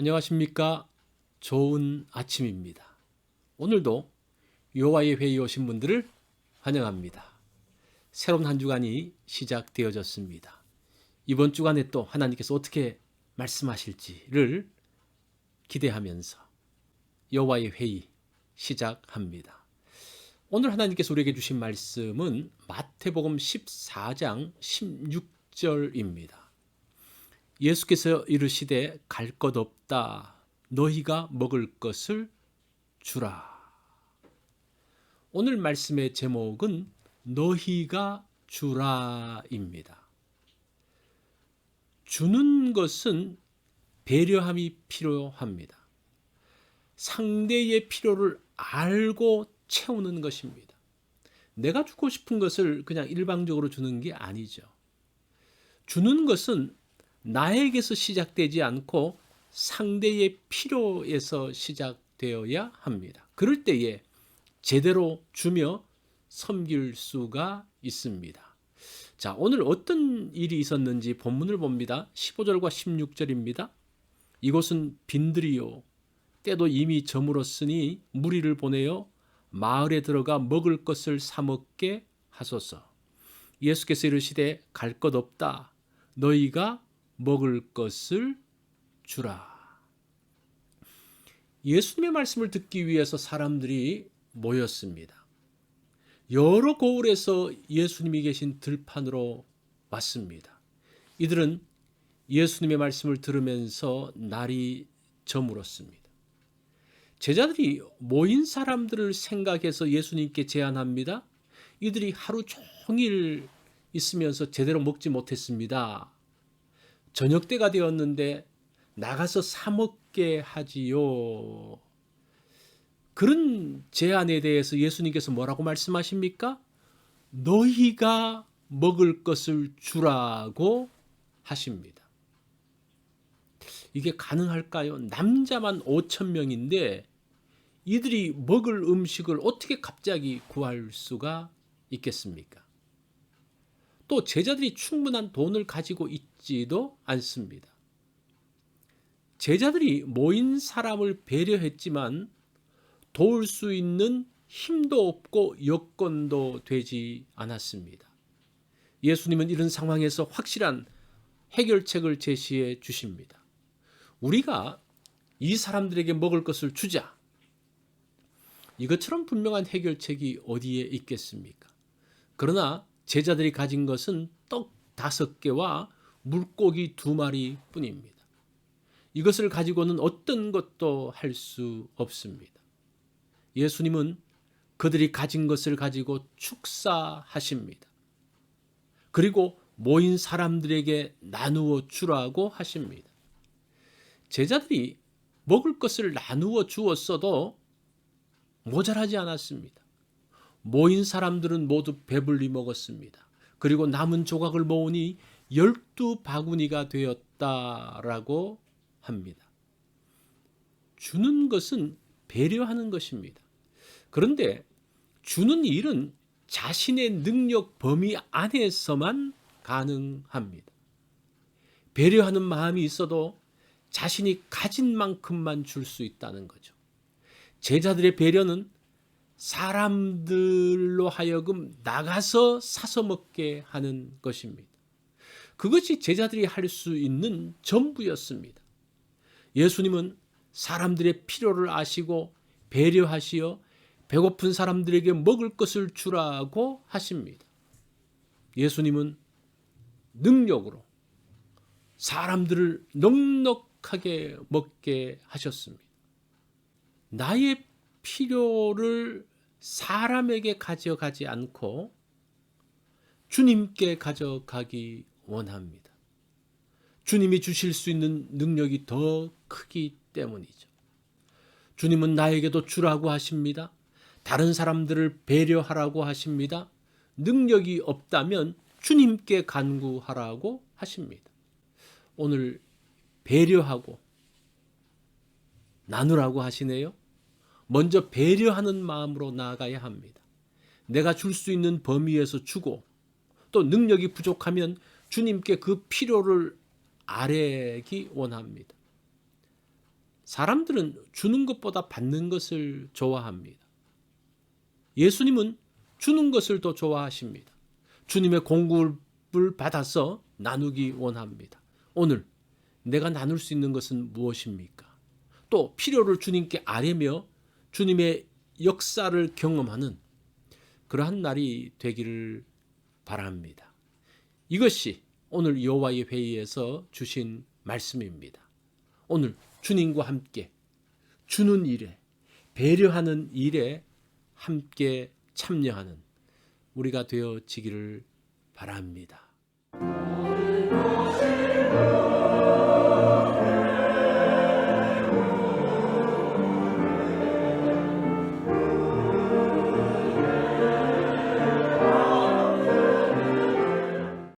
안녕하십니까? 좋은 아침입니다. 오늘도 요와의 회의 오신 분들을 환영합니다. 새로운 한 주간이 시작되어졌습니다. 이번 주간에 또 하나님께서 어떻게 말씀하실지를 기대하면서 여호와의 회의 시작합니다. 오늘 하나님께서 우리에게 주신 말씀은 마태복음 14장 16절입니다. 예수께서 이르시되 갈 것 없다. 너희가 먹을 것을 주라. 오늘 말씀의 제목은 너희가 주라입니다. 주는 것은 배려함이 필요합니다. 상대의 필요를 알고 채우는 것입니다. 내가 주고 싶은 것을 그냥 일방적으로 주는 게 아니죠. 주는 것은 나에게서 시작되지 않고 상대의 필요에서 시작되어야 합니다. 그럴 때에 제대로 주며 섬길 수가 있습니다. 자, 오늘 어떤 일이 있었는지 본문을 봅니다. 15절과 16절입니다. 이곳은 빈들이요. 때도 이미 저물었으니 무리를 보내어 마을에 들어가 먹을 것을 사 먹게 하소서. 예수께서 이르시되 갈 것 없다. 너희가 먹을 것을 주라. 예수님의 말씀을 듣기 위해서 사람들이 모였습니다. 여러 고을에서 예수님이 계신 들판으로 왔습니다. 이들은 예수님의 말씀을 들으면서 날이 저물었습니다. 제자들이 모인 사람들을 생각해서 예수님께 제안합니다. 이들이 하루 종일 있으면서 제대로 먹지 못했습니다. 저녁 때가 되었는데 나가서 사 먹게 하지요. 그런 제안에 대해서 예수님께서 뭐라고 말씀하십니까? 너희가 먹을 것을 주라고 하십니다. 이게 가능할까요? 남자만 5천 명인데 이들이 먹을 음식을 어떻게 갑자기 구할 수가 있겠습니까? 또 제자들이 충분한 돈을 가지고 있지 도 않습니다. 제자들이 모인 사람을 배려했지만 도울 수 있는 힘도 없고 여건도 되지 않았습니다. 예수님은 이런 상황에서 확실한 해결책을 제시해 주십니다. 우리가 이 사람들에게 먹을 것을 주자. 이것처럼 분명한 해결책이 어디에 있겠습니까? 그러나 제자들이 가진 것은 떡 다섯 개와 물고기 두 마리 뿐입니다. 이것을 가지고는 어떤 것도 할 수 없습니다. 예수님은 그들이 가진 것을 가지고 축사하십니다. 그리고 모인 사람들에게 나누어 주라고 하십니다. 제자들이 먹을 것을 나누어 주었어도 모자라지 않았습니다. 모인 사람들은 모두 배불리 먹었습니다. 그리고 남은 조각을 모으니 열두 바구니가 되었다라고 합니다. 주는 것은 배려하는 것입니다. 그런데 주는 일은 자신의 능력 범위 안에서만 가능합니다. 배려하는 마음이 있어도 자신이 가진 만큼만 줄 수 있다는 거죠. 제자들의 배려는 사람들로 하여금 나가서 사서 먹게 하는 것입니다. 그것이 제자들이 할 수 있는 전부였습니다. 예수님은 사람들의 필요를 아시고 배려하시어 배고픈 사람들에게 먹을 것을 주라고 하십니다. 예수님은 능력으로 사람들을 넉넉하게 먹게 하셨습니다. 나의 필요를 사람에게 가져가지 않고 주님께 가져가기 원합니다. 주님이 주실 수 있는 능력이 더 크기 때문이죠. 주님은 나에게도 주라고 하십니다. 다른 사람들을 배려하라고 하십니다. 능력이 없다면 주님께 간구하라고 하십니다. 오늘 배려하고 나누라고 하시네요. 먼저 배려하는 마음으로 나아가야 합니다. 내가 줄 수 있는 범위에서 주고 또 능력이 부족하면 주님께 그 필요를 아뢰기 원합니다. 사람들은 주는 것보다 받는 것을 좋아합니다. 예수님은 주는 것을 더 좋아하십니다. 주님의 공급을 받아서 나누기 원합니다. 오늘 내가 나눌 수 있는 것은 무엇입니까? 또 필요를 주님께 아뢰며 주님의 역사를 경험하는 그러한 날이 되기를 바랍니다. 이것이 오늘 여호와의 회의에서 주신 말씀입니다. 오늘 주님과 함께 주는 일에 배려하는 일에 함께 참여하는 우리가 되어지기를 바랍니다. 주